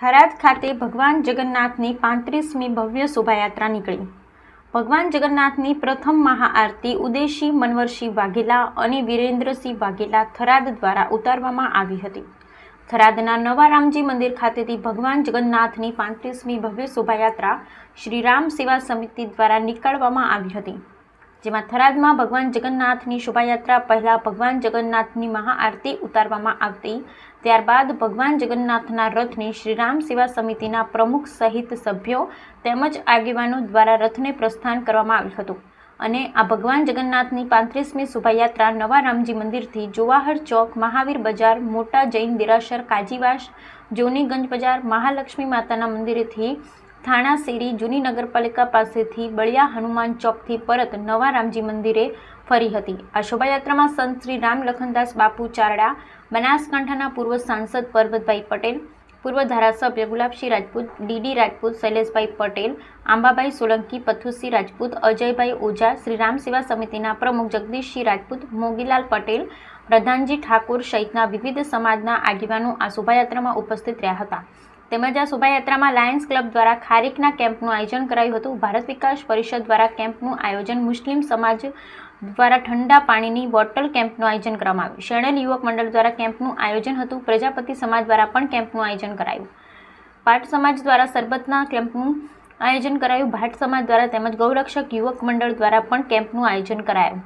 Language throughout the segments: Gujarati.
થરાદ ખાતે ભગવાન જગન્નાથની પાંત્રીસમી ભવ્ય શોભાયાત્રા નીકળી. ભગવાન જગન્નાથની પ્રથમ મહાઆરતી ઉદેશી મનવરસિંહ વાઘેલા અને વિરેન્દ્રસિંહ વાઘેલા થરાદ દ્વારા ઉતારવામાં આવી હતી. થરાદના નવા રામજી મંદિર ખાતેથી ભગવાન જગન્નાથની પાંત્રીસમી ભવ્ય શોભાયાત્રા શ્રી રામ સેવા સમિતિ દ્વારા નીકાળવામાં આવી હતી. જેમાં થરાદમાં ભગવાન જગન્નાથની શોભાયાત્રા, પહેલાં ભગવાન જગન્નાથની મહાઆરતી ઉતારવામાં આવતી. ત્યારબાદ ભગવાન જગન્નાથના રથને શ્રીરામ સેવા સમિતિના પ્રમુખ સહિત સભ્યો તેમજ આગેવાનો દ્વારા રથને પ્રસ્થાન કરવામાં આવ્યું હતું. અને આ ભગવાન જગન્નાથની પાંત્રીસમી શોભાયાત્રા નવા રામજી મંદિરથી જોવાહર ચોક, મહાવીર બજાર, મોટા જૈન દેરાસર, કાજીવાસ, જોનીગંજ બજાર, મહાલક્ષ્મી માતાના મંદિરેથી થાણા શેરી જૂની નગરપાલિકા પાસેથી બળિયા હનુમાન ચોકથી પરત નવા રામજી મંદિરે ફરી હતી. આ શોભાયાત્રામાં સંત શ્રી રામ લખનદાસ બાપુ ચારડા, બનાસકાંઠાના પૂર્વ સાંસદ પરબતભાઈ પટેલ, પૂર્વ ધારાસભ્ય ગુલાબસિંહ રાજપૂત, ડીડી રાજપૂત શૈલેષભાઈ પટેલ આંબાભાઈ સોલંકી, પથુસિંહ રાજપૂત, અજયભાઈ ઓઝા, શ્રી રામ સેવા સમિતિના પ્રમુખ જગદીશસિંહ રાજપૂત, મોગીલાલ પટેલ, પ્રધાનજી ઠાકોર સહિતના વિવિધ સમાજના આગેવાનો આ શોભાયાત્રામાં ઉપસ્થિત રહ્યા હતા. તેમજ આ શોભાયાત્રામાં લાયન્સ ક્લબ દ્વારા ખારીકના કેમ્પનું આયોજન કરાયું હતું. ભારત વિકાસ પરિષદ દ્વારા કેમ્પનું આયોજન મુસ્લિમ સમાજ દ્વારા ઠંડા પાણીની બોટલ કેમ્પનું આયોજન કરવામાં આવ્યું. શરણેલ યુવક મંડળ દ્વારા કેમ્પનું આયોજન હતું. પ્રજાપતિ સમાજ દ્વારા પણ કેમ્પનું આયોજન કરાયું. પાટ સમાજ દ્વારા સરબતના કેમ્પનું આયોજન કરાયું. ભાટ સમાજ દ્વારા તેમજ ગૌરક્ષક યુવક મંડળ દ્વારા પણ કેમ્પનું આયોજન કરાયું.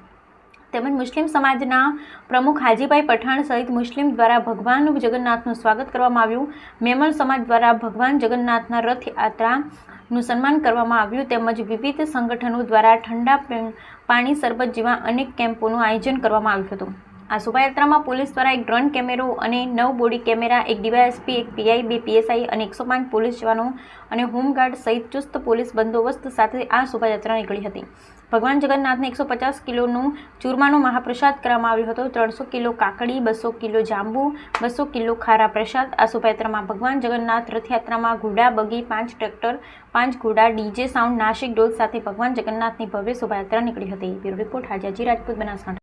તેમજ મુસ્લિમ સમાજના પ્રમુખ હાજીભાઈ પઠાણ સહિત મુસ્લિમ દ્વારા ભગવાન જગન્નાથનું સ્વાગત કરવામાં આવ્યું. મેમલ સમાજ દ્વારા ભગવાન જગન્નાથના રથયાત્રાનું સન્માન કરવામાં આવ્યું તેમજ વિવિધ સંગઠનો દ્વારા ઠંડા પાણી સરબત જેવા અનેક કેમ્પોનું આયોજન કરવામાં આવ્યું હતું. આ શોભાયાત્રામાં પોલીસ દ્વારા એક ડ્રોન કેમેરો અને નવ બોડી કેમેરા, એક ડીવાયએસપી, એક પીઆઈ, બે પીએસઆઈ અને એકસો પાંચ પોલીસ જવાનો અને હોમગાર્ડ સહિત ચુસ્ત પોલીસ બંદોબસ્ત સાથે આ શોભાયાત્રા નીકળી હતી. ભગવાન જગન્નાથને એકસો પચાસ કિલોનું ચૂરમાનો મહાપ્રસાદ કરવામાં આવ્યો હતો. ત્રણસો કિલો કાકડી, બસો કિલો જાંબુ, બસો કિલો ખારા પ્રસાદ. આ શોભાયાત્રામાં ભગવાન જગન્નાથ રથયાત્રામાં ઘોડા, બગી, પાંચ ટ્રેક્ટર, પાંચ ઘોડા, ડીજે, સાઉન્ડ નાશિક ડોલ સાથે ભગવાન જગન્નાથની ભવ્ય શોભાયાત્રા નીકળી હતી. Bureau report Hajaji Rajput Banaskantha.